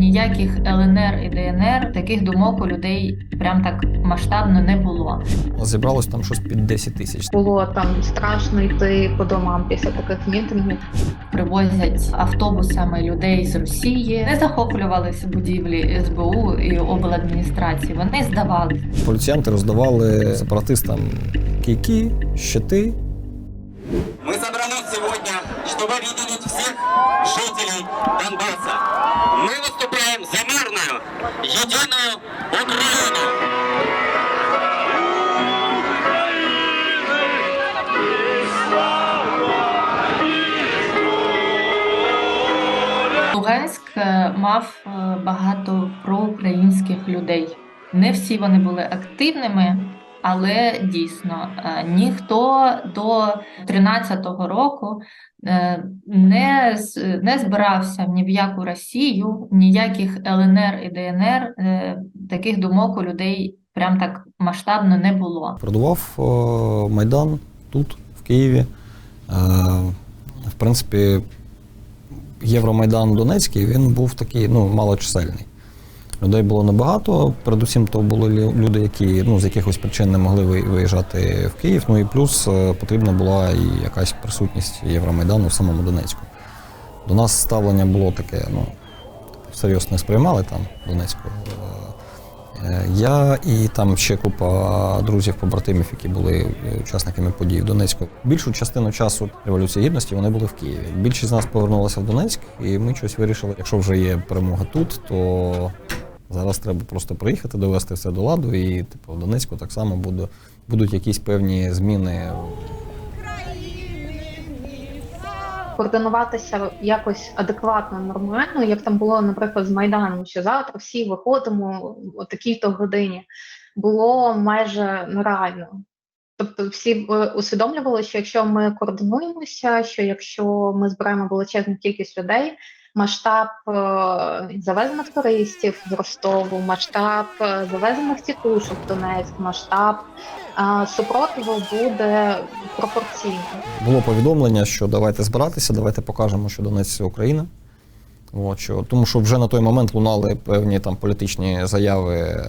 Ніяких ЛНР і ДНР таких думок у людей прям так масштабно не було. Зібралось там щось під 10 тисяч. Було там страшно йти по домам після таких мітингів. Привозять автобусами людей з Росії, не захоплювалися будівлі СБУ і обладміністрації. Вони здавали. Поліціянти роздавали сепаратистам кійки, щити. Мы собрались сегодня, чтобы объединить всех жителей Донбасса. Мы выступаем за мирную, единую Україну. Луганськ е, мав е, багато проукраїнських людей. Не всі вони були активними, але дійсно е, ніхто до 13-го року е, не, не збирався ні в яку Росію, ніяких ЛНР і ДНР. е, Таких думок у людей прям так масштабно не було. Продував Майдан тут, в Києві. В принципі, Євромайдан Донецький він був такий ну, малочисельний. Людей було небагато. Передусім, то були люди, які ну, з якихось причин не могли ви- виїжджати в Київ. Ну і плюс е, потрібна була і якась присутність Євромайдану в самому Донецьку. До нас ставлення було таке, ну, всерйоз не сприймали там Донецьку. Е, Я і там ще купа друзів, побратимів, які були е, учасниками подій в Донецьку. Більшу частину часу революції гідності вони були в Києві. Більшість з нас повернулася в Донецьк, і ми щось вирішили. Якщо вже є перемога тут, то зараз треба просто приїхати, довести все до ладу. І типу, в Донецьку так само буде, будуть якісь певні зміни Координуватися якось адекватно, нормально, як там було, наприклад, з Майданом, що завтра всі виходимо о такій-то годині, було майже нереально. Тобто всі е, усвідомлювали, що якщо ми координуємося, що якщо ми збираємо величезну кількість людей, масштаб е, завезених туристів з Ростову, масштаб е, завезених тітушок Донецьк, масштаб е, супротиву буде пропорційно. було повідомлення, що давайте збиратися, давайте покажемо, що Донець Україна. От, що, тому що вже на той момент лунали певні там політичні заяви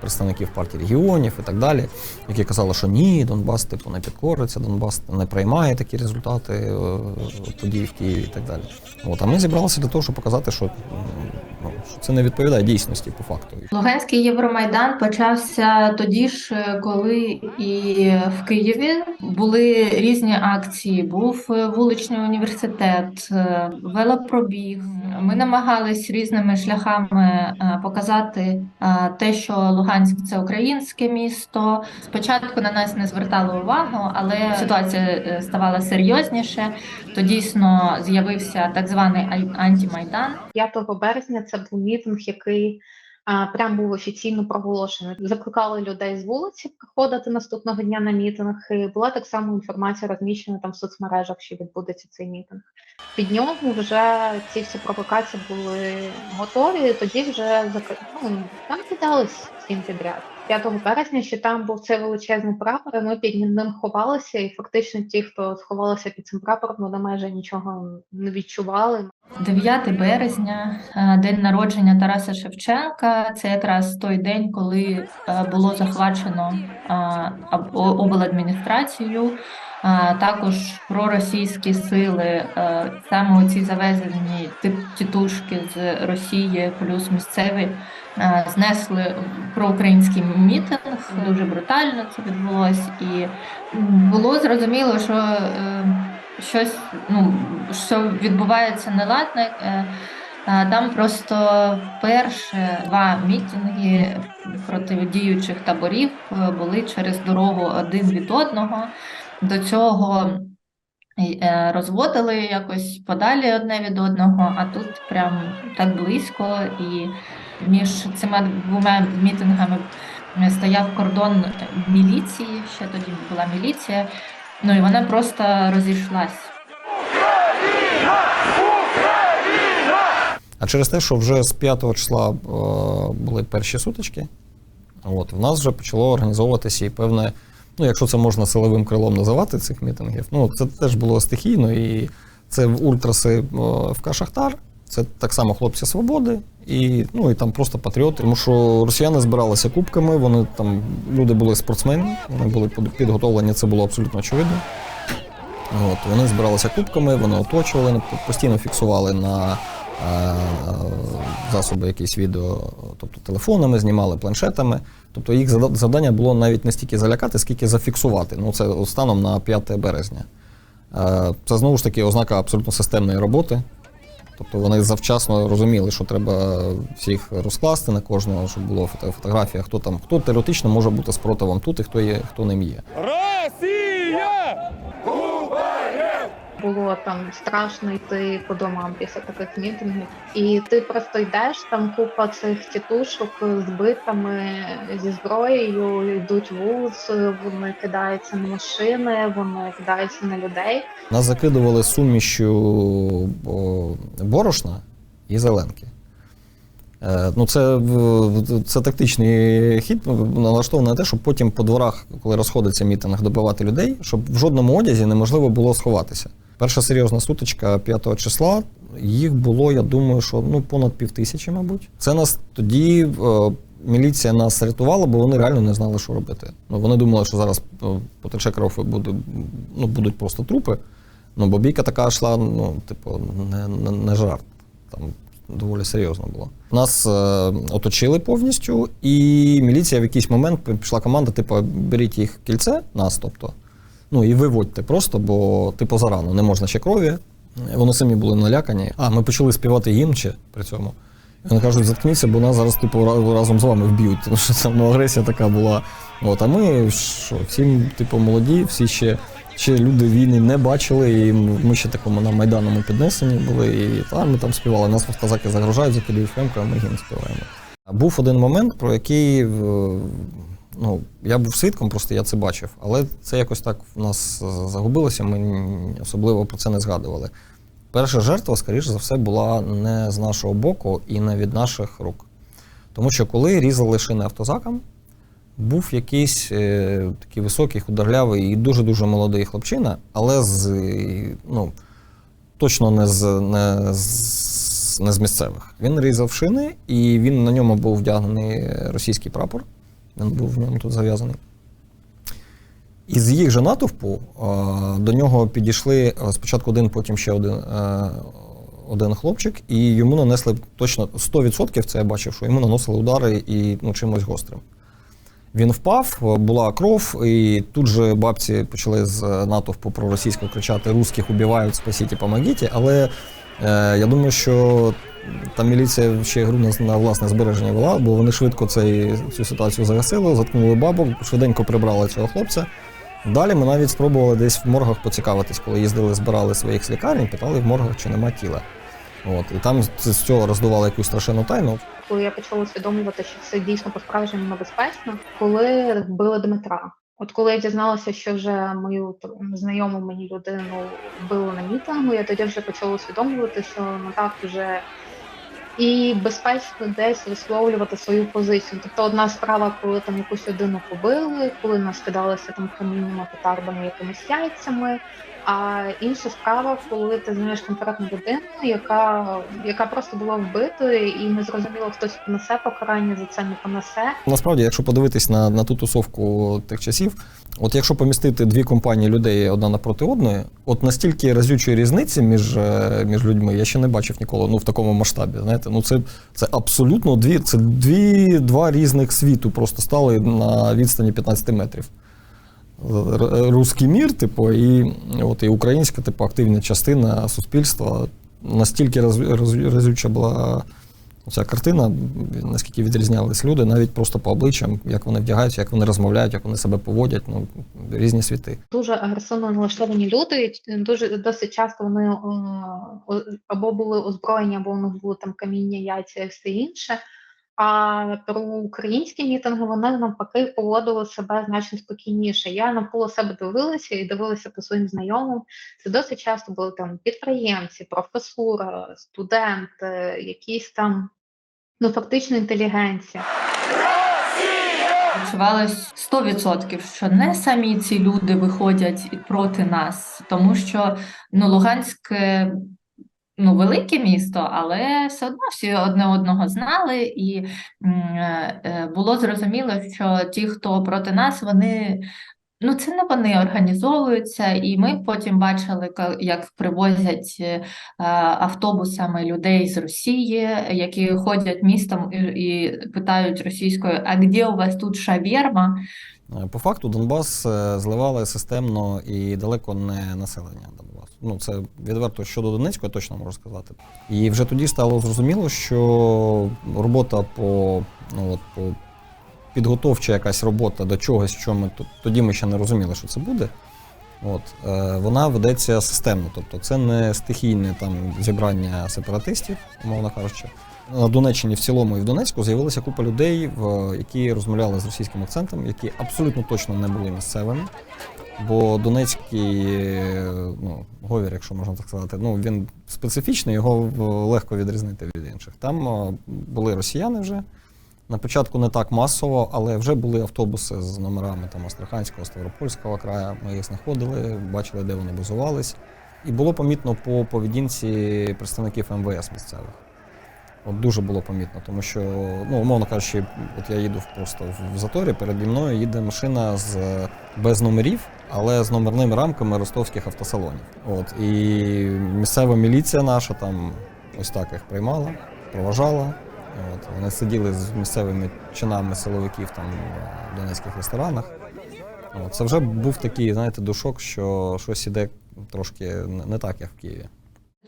представників партії регіонів і так далі, які казали, що ні, Донбас типу не підкориться, Донбас не приймає такі результати е, подій в Києві і так далі. От, а ми зібралися для того, щоб показати, що, ну, що це не відповідає дійсності по факту. Луганський Євромайдан почався тоді ж, е, коли і в Києві були різні акції. Був е, вуличний університет, велопробіг. Ми намагались різними шляхами е, показати е, те, що Луганськ це українське місто. Спочатку на нас не звертали увагу, але ситуація е, ставала серйозніше. То дійсно з'явився так званий ай- антимайдан. 5 березня це був мітинг, який прям був офіційно проголошений. Закликали людей з вулиці приходити наступного дня на мітинг. І була так само інформація розміщена там в соцмережах, що відбудеться цей мітинг. Під нього вже ці всі провокації були готові. Тоді вже ну, там кидались всім підряд. 5 березня, що там був цей величезний прапор, і ми під ним ховалися, і фактично ті, хто сховалися під цим прапором, вони майже нічого не відчували. 9 березня, е, день народження Тараса Шевченка. Це якраз той день, коли е, було захвачено е, об- обладміністрацію. Також проросійські сили, е, саме ці завезені тітушки з Росії, плюс місцеві, е, знесли проукраїнський мітинг. Дуже брутально це відбулось, і було зрозуміло, що е, щось ну, що відбувається неладне. Там просто перші два мітинги протидіючих таборів е, були через дорогу один від одного. До цього е, розводили якось подалі одне від одного, а тут прям так близько, і між цими двома мітингами стояв кордон міліції. Ще тоді була міліція. Ну і вона просто розійшлась. А через те, що вже з 5 числа е, були перші сутички, от, в нас вже почало організовуватися і певне, ну, якщо це можна силовим крилом називати цих мітингів, ну, це теж було стихійно, і це в ультраси е, ФК Шахтар, Це так само хлопці свободи і, ну, і там просто патріоти. Тому що росіяни збиралися кубками, вони там люди були спортсмени, вони були під- підготовлені, це було абсолютно очевидно. От, вони збиралися кубками, вони оточували, постійно фіксували на засоби якісь відео, тобто телефонами, знімали планшетами. Тобто їх завдання було навіть не стільки залякати, скільки зафіксувати. Ну, це станом на 5 березня. Це знову ж таки ознака абсолютно системної роботи. Тобто вони завчасно розуміли, що треба всіх розкласти на кожного, щоб було фото- фотографія, хто там, хто теоретично може бути спротивом тут і хто є, хто ним є. Було там страшно йти по домам після таких мітингів. І ти просто йдеш, там купа цих тітушок з битами, зі зброєю, йдуть вулиць, вони кидаються на машини, вони кидаються на людей. Нас закидували сумішю борошна і зеленки. Е, Ну, це, це тактичний хід, налаштований на те, щоб потім по дворах, коли розходиться мітинг, добивати людей, щоб в жодному одязі неможливо було сховатися. Перша серйозна сутичка 5 числа. Їх було, я думаю, що ну, понад пів тисячі, мабуть. Це нас тоді е, міліція нас рятувала, бо вони реально не знали, що робити. Ну, вони думали, що зараз е, потече кров і буде, ну, будуть просто трупи. Ну, бо бійка така йшла, ну, типу, не, не, не жарт. Там доволі серйозно було. Нас е, оточили повністю, і міліція в якийсь момент пішла команда, типу, беріть їх кільце, нас, тобто, ну і виводьте просто, бо типу зарано, не можна ще крові. Вони самі були налякані. А ми почали співати гімн при цьому. І Вони кажуть, заткніться, бо нас зараз типу разом з вами вб'ють. Тому що там ну, агресія така була. От, а ми що, всі, типу, молоді, всі ще, ще люди війни не бачили, і ми ще такому на майданному піднесенні були. І там ми там співали. Нас казаки загрожають, закидують фемку, а ми гімн співаємо. Був один момент, про який ну, я був свідком, просто я це бачив. Але це якось так в нас загубилося, ми особливо про це не згадували. Перша жертва, скоріш за все, була не з нашого боку і не від наших рук. Тому що коли різали шини автозакам, був якийсь е, такий високий, худорлявий і дуже-дуже молодий хлопчина, але з, ну, точно не з, не, з, не з місцевих. Він різав шини, і він, на ньому був вдягнений російський прапор. Він був в ньому тут зав'язаний. І з їх же натовпу е, до нього підійшли е, спочатку один, потім ще один, е, один хлопчик, і йому нанесли точно 100% це я бачив, що йому наносили удари і ну, чимось гострим. Він впав, була кров, і тут же бабці почали з натовпу проросійського кричати: Русських убивають, спасіть, помогіть. Але е, я думаю, що там міліція ще гру на, власне збереження вела, бо вони швидко цей, цю ситуацію загасили, заткнули бабу, швиденько прибрали цього хлопця. Далі ми навіть спробували десь в моргах поцікавитись, коли їздили, збирали своїх з лікарень, питали в моргах, чи нема тіла. От, і там з цього роздували якусь страшенну тайну. Коли я почала усвідомлювати, що це дійсно по-справжньому небезпечно, коли вбили Дмитра. От коли я дізналася, що вже мою знайому мені людину вбили на мітингу, я тоді вже почала усвідомлювати, що не так вже і безпечно десь висловлювати свою позицію. Тобто одна справа, коли там якусь людину побили, коли нас кидалися там каміннями, петардами, якимись яйцями. А інша справа, коли ти знаєш конкретну людину, яка, яка просто була вбитою, і не зрозуміло, хтось понесе покарання за це не понесе. Насправді, якщо подивитись на, на ту тусовку тих часів, от якщо помістити дві компанії людей одна напроти одної, от настільки разючої різниці між, е, між людьми я ще не бачив ніколи, ну в такому масштабі. Знаєте, ну це, це абсолютно дві, це дві, два різних світу просто стали на відстані 15 метрів. Руський мір, типу, і, от, і українська, типу, активна частина суспільства настільки разюча була ця картина, наскільки відрізнялись люди, навіть просто по обличчям, як вони вдягаються, як вони розмовляють, як вони себе поводять, ну, різні світи. Дуже агресивно налаштовані люди. Дуже досить часто вони е, або були озброєні, або у них були там каміння, яйця і все інше. А про українські мітинги вони навпаки поводили себе значно спокійніше. Я навколо себе дивилася і дивилася по своїм знайомим. Це досить часто були там підприємці, професура, студенти, якісь там ну фактично інтелігенція. Відчувалось 100%, що не самі ці люди виходять проти нас, тому що ну, Луганськ ну, велике місто, але все одно всі одне одного знали, і е, е, було зрозуміло, що ті, хто проти нас, вони. Ну, це не вони організовуються, і ми потім бачили, як привозять е, автобусами людей з Росії, які ходять містом і питають російською: а де у вас тут шаверма? Е, По факту Донбас е, зливали системно і далеко не населення Донбасу. Ну, це відверто щодо Донецького, я точно можу сказати. І вже тоді стало зрозуміло, що робота по, ну, от, по підготовча якась робота до чогось, що ми тоді ми ще не розуміли, що це буде. От, е, вона ведеться системно, тобто це не стихійне там зібрання сепаратистів, умовно кажучи. На Донеччині в цілому і в Донецьку з'явилася купа людей, які розмовляли з російським акцентом, які абсолютно точно не були місцевими. Бо донецький ну, говір, якщо можна так сказати, ну він специфічний, його легко відрізнити від інших. Там е, були росіяни вже. На початку не так масово, але вже були автобуси з номерами там Астраханського, Ставропольського краю. Ми їх знаходили, бачили, де вони базувались. І було помітно по поведінці представників МВС місцевих. От дуже було помітно, тому що, ну, умовно кажучи, от я їду просто в- заторі, переді мною їде машина з без номерів, але з номерними рамками ростовських автосалонів. От і місцева міліція наша там ось так їх приймала, проважала. От, вони сиділи з місцевими чинами силовиків там в донецьких ресторанах. От, це вже був такий, знаєте, душок, що щось іде трошки не так, як в Києві.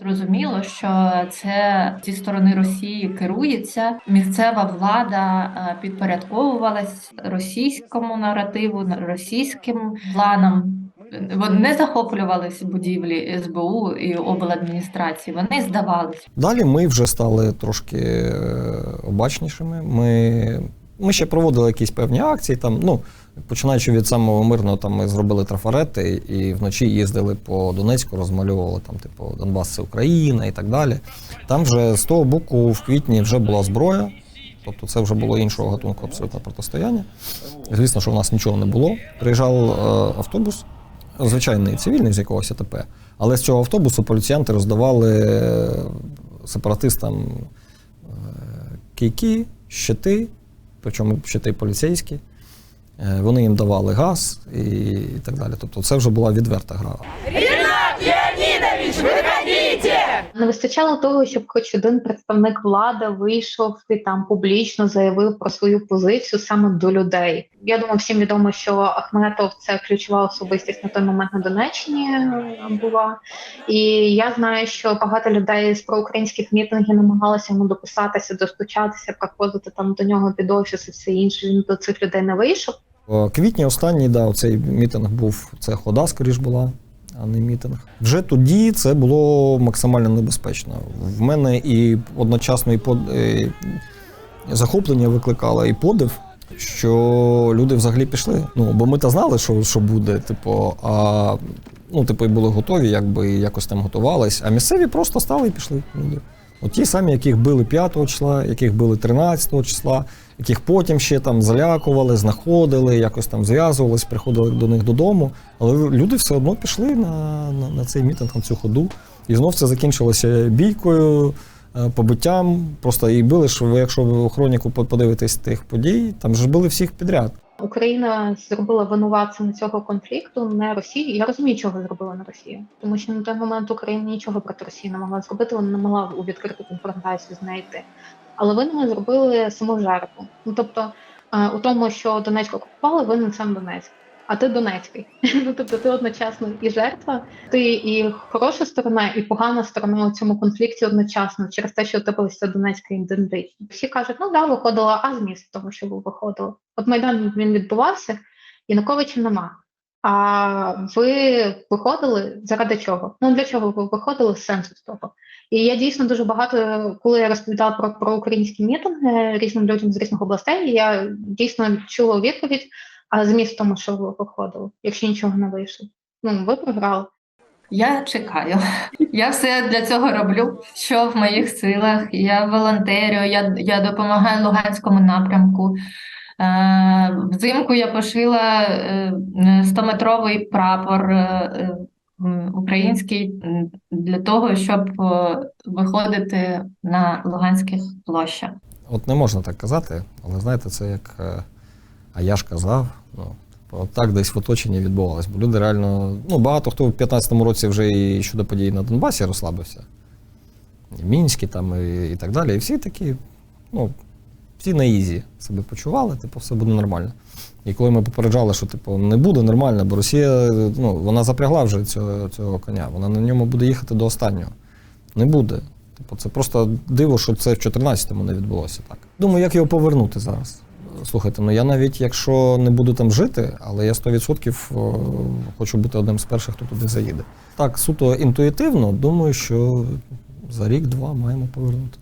Зрозуміло, що це зі сторони Росії керується. Місцева влада е, підпорядковувалась російському наративу, російським планам. Вони не захоплювались будівлі СБУ і обладміністрації, вони здавались. Далі ми вже стали трошки е, обачнішими. Ми, ми ще проводили якісь певні акції. Там, ну, починаючи від самого мирного, там ми зробили трафарети і вночі їздили по Донецьку, розмальовували там, типу, Донбас це Україна і так далі. Там вже з того боку в квітні вже була зброя. Тобто це вже було іншого гатунку абсолютно протистояння. Звісно, що в нас нічого не було. Приїжджав е, автобус, звичайний цивільний з якогось АТП, але з цього автобусу поліціянти роздавали е, сепаратистам е, кийки, щити, причому щити поліцейські. Е, Вони їм давали газ і, так далі. Тобто це вже була відверта гра. Не вистачало того, щоб хоч один представник влади вийшов і там публічно заявив про свою позицію саме до людей. Я думаю, всім відомо, що Ахметов це ключова особистість на той момент на Донеччині е, була. І я знаю, що багато людей з проукраїнських мітингів намагалися йому дописатися, достучатися, проходити там до нього під офіс і все інше. Він до цих людей не вийшов. Квітні останній, да, цей мітинг був, це хода, скоріш була, а не мітинг. Вже тоді це було максимально небезпечно. В мене і одночасно і под... і захоплення викликало, і подив, що люди взагалі пішли. Ну, бо ми то знали, що, що буде, типу, а ну, типу, і були готові, якби якось там готувались, а місцеві просто стали і пішли. Люди. От ті самі, яких били 5 числа, яких били 13 числа, яких потім ще там залякували, знаходили, якось там зв'язувались, приходили до них додому. Але люди все одно пішли на, на, на цей мітинг, на цю ходу. І знов це закінчилося бійкою, е, побиттям. Просто і били, що ви, якщо ви хроніку подивитесь тих подій, там ж били всіх підряд. Україна зробила винуватцем цього конфлікту не Росії. Я розумію, чого зробила не Росія, тому що на той момент Україна нічого проти Росії не могла зробити. Вона не могла у відкриту конфронтацію знайти. Але винними зробили саму жертву. Ну тобто, е, у тому, що Донецьк окупували, винен сам Донецьк. А ти Донецький. Ну тобто ти одночасно і жертва, ти і хороша сторона, і погана сторона у цьому конфлікті одночасно через те, що топилася Донецька ідентичність. Всі кажуть, ну да, виходила, а зміст тому, що ви виходили. От майдан він відбувався, Януковича нема. А ви виходили заради чого? Ну для чого ви виходили сенсу з того? І я дійсно дуже багато, коли я розповідала про, про українські мітинги різним людям з різних областей, я дійсно чула відповідь, а зміст в тому, що ви виходили, якщо нічого не вийшло. Ну, ви програли. Я чекаю. Я все для цього роблю, що в моїх силах. Я волонтерю, я, я допомагаю Луганському напрямку. Е, Взимку я пошила е, 100-метровий прапор е, е, м, український для того, щоб е, виходити на Луганських площах. От не можна так казати, але знаєте, це як. е, А я ж казав, ну, так десь в оточенні відбувалось. Бо люди реально, ну, багато хто в 15-му році вже і щодо подій на Донбасі розслабився. І Мінські там і, і так далі. І всі такі, ну, всі на ізі себе почували, типу, все буде нормально. І коли ми попереджали, що типу, не буде нормально, бо Росія ну, вона запрягла вже цього, цього коня, вона на ньому буде їхати до останнього. Не буде. Типу, це просто диво, що це в 14-му не відбулося так. Думаю, як його повернути зараз. Слухайте, ну я навіть якщо не буду там жити, але я 100% хочу бути одним з перших, хто туди заїде. Так, суто інтуїтивно, думаю, що за рік-два маємо повернути.